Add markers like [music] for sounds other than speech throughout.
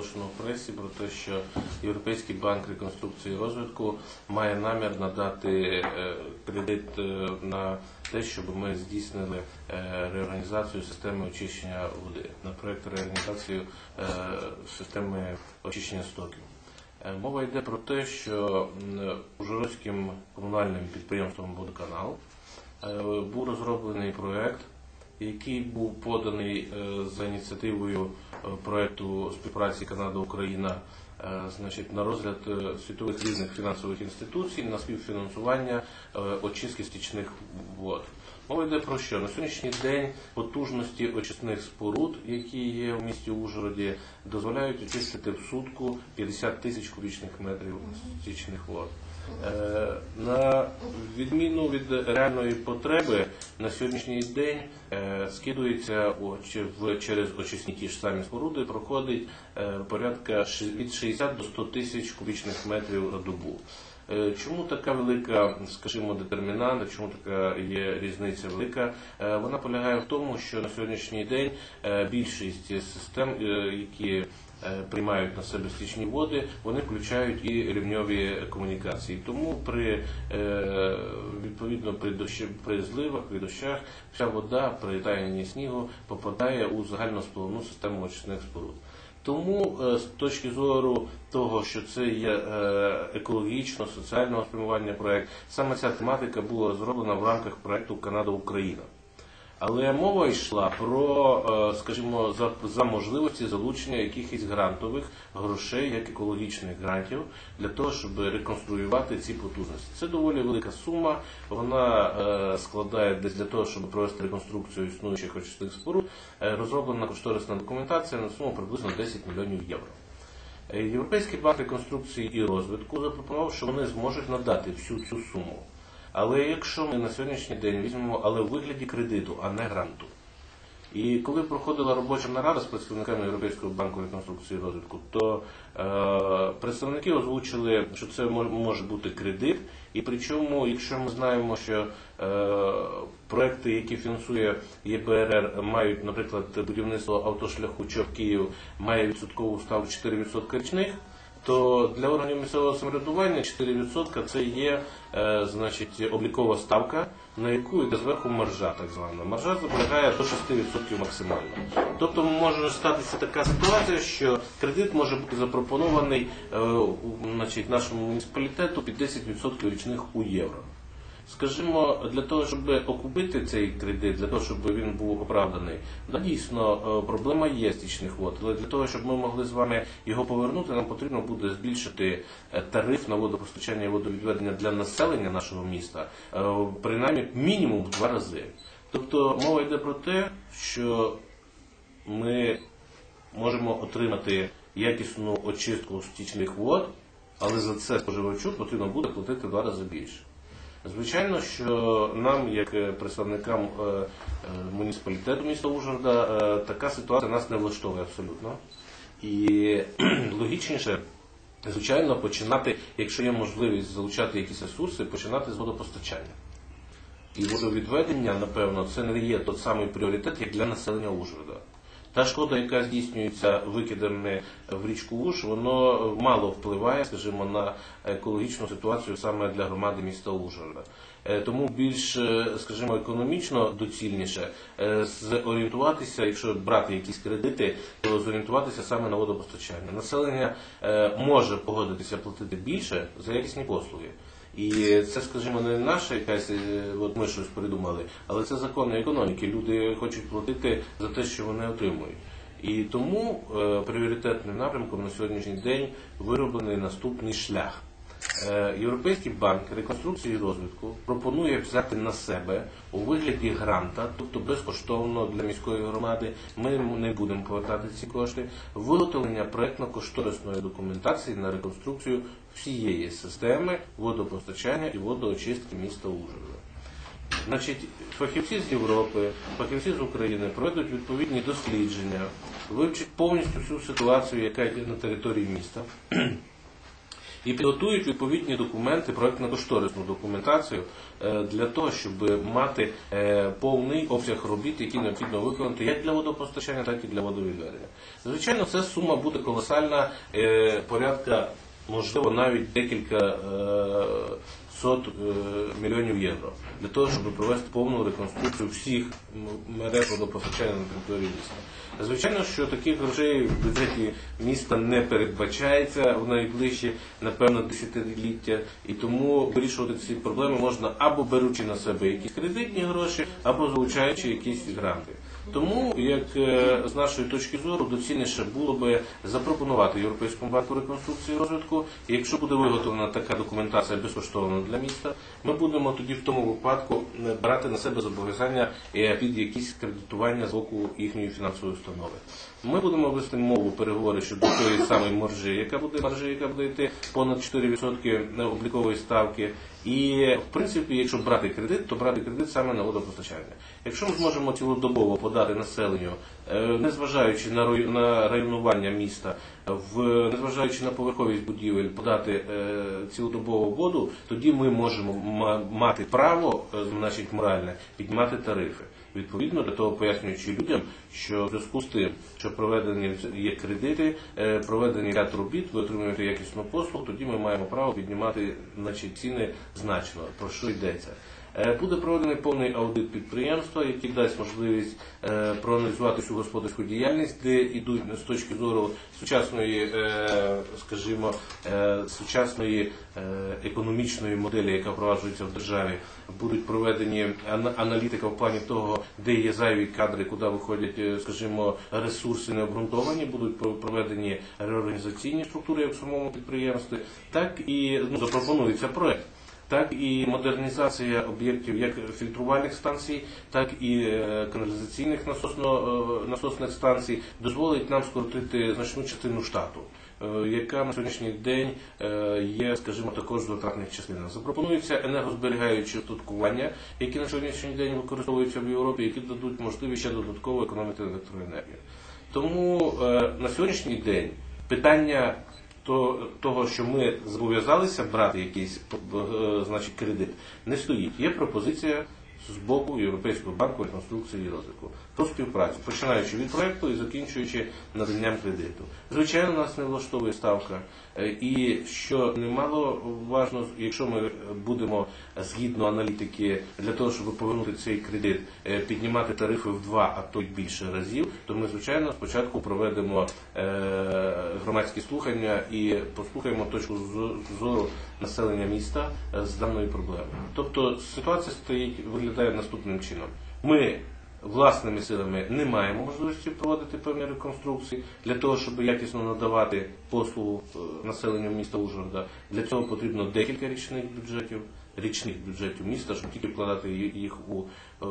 оголошено в пресі про те, що Європейський банк реконструкції і розвитку має намір надати е, кредит е, на те, щоб ми здійснили е, реорганізацію системи очищення води на проєкт реорганізації е, системи очищення стоків. Мова йде про те, що Ужгородським комунальним підприємством «Водоканал» був розроблений проєкт, який був поданий е, за ініціативою проекту співпраці Канада-Україна е, значить, на розгляд е, світових різних фінансових інституцій на співфінансування е, очистки стічних вод. Мова йде про що? На сьогоднішній день потужності очисних споруд, які є в місті Ужгороді, дозволяють очистити в сутку 50 тисяч кубічних метрів стічних вод. Е, На відміну від реальної потреби на сьогоднішній день е, скидується через очисні ті ж самі споруди, проходить е, порядка від 60 до 100 тисяч кубічних метрів на добу. Е, Чому така велика, скажімо, детермінанта, чому така є різниця велика? Е, Вона полягає в тому, що на сьогоднішній день е, більшість систем, які приймають на себе стічні води, вони включають і рівньові комунікації. Тому при відповідно при дощі, при зливах, при дощах, вся вода при таянні снігу попадає у загальну загальноспливну систему очисних споруд. Тому е, з точки зору того, що це є е, екологічно, соціального спрямування проект, саме ця тематика була розроблена в рамках проекту Канада Україна. Але мова йшла про, е, скажімо, за, за можливості залучення якихось грантових грошей, як екологічних грантів, для того, щоб реконструювати ці потужності. Це доволі велика сума. Вона е, складає десь для того, щоб провести реконструкцію існуючих очисних споруд, е, розроблена кошторисна документація на суму приблизно 10 мільйонів євро. Європейський банк реконструкції і розвитку запропонував, що вони зможуть надати всю цю суму. Але якщо ми на сьогоднішній день візьмемо, але в вигляді кредиту, а не гранту. І коли проходила робоча нарада з представниками Європейського банку реконструкції і розвитку, то е, представники озвучили, що це може бути кредит, і причому, якщо ми знаємо, що е, проекти, які фінансує ЄБРР, мають, наприклад, будівництво автошляху Чоп-Київ, має відсоткову ставку 4% річних, то для органів місцевого самоврядування 4% це є е, значить, облікова ставка, на яку йде зверху маржа, так звана. Маржа заполягає до 6% максимально. Тобто може статися така ситуація, що кредит може бути запропонований е, значить, нашому муніципалітету під 10% річних у євро. Скажімо, для того, щоб окупити цей кредит, для того, щоб він був оправданий, да, дійсно е, проблема є стічних вод. Але для того, щоб ми могли з вами його повернути, нам потрібно буде збільшити е, тариф на водопостачання і водовідведення для населення нашого міста, е, принаймні мінімум в два рази. Тобто мова йде про те, що ми можемо отримати якісну очистку стічних вод, але за це споживачу потрібно буде платити в два рази більше. Звичайно, що нам, як е, представникам е, е, муніципалітету міста Ужгорода, така ситуація нас не влаштовує абсолютно. І [clears throat] логічніше, звичайно, починати, якщо є можливість залучати якісь ресурси, починати з водопостачання. І водовідведення, напевно, це не є той самий пріоритет, як для населення Ужгорода. Та шкода, яка здійснюється викидами в річку Уж, воно мало впливає, скажімо, на екологічну ситуацію саме для громади міста Ужгорода. Е, Тому більш, е, скажімо, економічно доцільніше е, зорієнтуватися, якщо брати якісь кредити, то зорієнтуватися саме на водопостачання. Населення може погодитися платити більше за якісні послуги. І це, скажімо, не наша якась, е, от ми щось придумали, але це закони економіки. Люди хочуть платити за те, що вони отримують. І тому е, пріоритетним напрямком на сьогоднішній день вироблений наступний шлях. Е, Європейський банк реконструкції і розвитку пропонує взяти на себе у вигляді гранта, тобто безкоштовно для міської громади, ми не будемо повертати ці кошти, виготовлення проєктно-кошторисної документації на реконструкцію всієї системи водопостачання і водоочистки міста Ужгорода. Значить, фахівці з Європи, фахівці з України проведуть відповідні дослідження, вивчать повністю всю ситуацію, яка йде на території міста. І підготують відповідні документи, проектно-кошторисну документацію е, для того, щоб мати е, повний обсяг робіт, які необхідно виконати як для водопостачання, так і для водовідведення. Звичайно, ця сума буде колосальна, е, порядка, можливо, навіть декілька е, сот е, мільйонів євро для того, щоб провести повну реконструкцію всіх мереж водопостачання на території міста. Звичайно, що таких грошей в бюджеті міста не передбачається в найближчі, напевно, десятиліття, і тому вирішувати ці проблеми можна або беручи на себе якісь кредитні гроші, або залучаючи якісь гранти. Тому, як е, з нашої точки зору, доцільніше було би запропонувати Європейському банку реконструкції і розвитку. І якщо буде виготовлена така документація безкоштовно для міста, ми будемо тоді в тому випадку е, брати на себе зобов'язання е, під якісь кредитування з боку їхньої фінансової установи. Ми будемо вести мову переговори щодо тої самої маржі, яка буде маржі, яка буде йти понад 4% облікової ставки. І в принципі, якщо брати кредит, то брати кредит саме на водопостачання. Якщо ми зможемо цілодобово подати населенню, незважаючи на на районування міста, в незважаючи на поверховість будівель, подати е, цілодобову воду, тоді ми можемо ма- мати право, е, значить моральне, піднімати тарифи. Відповідно для того, пояснюючи людям, що в зв'язку з тим, що проведені є кредити, е, проведені ряд робіт, ви отримуєте якісну послугу, тоді ми маємо право піднімати значить, ціни значно. Про що йдеться? Е, Буде проведений повний аудит підприємства, який дасть можливість е, проаналізувати всю господарську діяльність, де йдуть з точки зору сучасної, е, скажімо, сучасної економічної моделі, яка впроваджується в державі, будуть проведені аналітика в плані того, де є зайві кадри, куди виходять, скажімо, ресурси необґрунтовані, будуть про- проведені реорганізаційні структури як в самому підприємстві, так і ну, запропонується проект так і модернізація об'єктів як фільтрувальних станцій, так і е, каналізаційних насосно, е, насосних станцій дозволить нам скоротити значну частину штату. е, Яка на сьогоднішній день є, скажімо, також затратних частинах. Запропонуються енергозберігаючі устаткування, які на сьогоднішній день використовуються в Європі, які дадуть можливість ще додатково економити електроенергію. Тому на сьогоднішній день питання то, того, що ми зобов'язалися брати якийсь е, значить, кредит, не стоїть. Є пропозиція з боку Європейського банку реконструкції і розвитку про співпрацю, починаючи від проекту і закінчуючи наданням кредиту. Звичайно, нас не влаштовує ставка. Е, І що немало важно, якщо ми будемо згідно аналітики для того, щоб повернути цей кредит, е, піднімати тарифи в два, а то й більше разів, то ми звичайно спочатку проведемо е, громадські слухання і послухаємо точку зо- зору населення міста з даної проблеми. Тобто ситуація стоїть виглядає наступним чином. Ми власними силами не маємо можливості проводити певні реконструкції для того, щоб якісно надавати послугу е, населенню міста Ужгорода. Для цього потрібно декілька річних бюджетів, річних бюджетів міста, щоб тільки вкладати їх у е,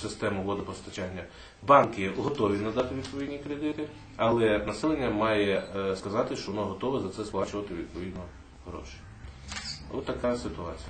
систему водопостачання. Банки готові надати відповідні кредити, але населення має е, сказати, що воно готове за це сплачувати відповідно гроші. Ось така ситуація.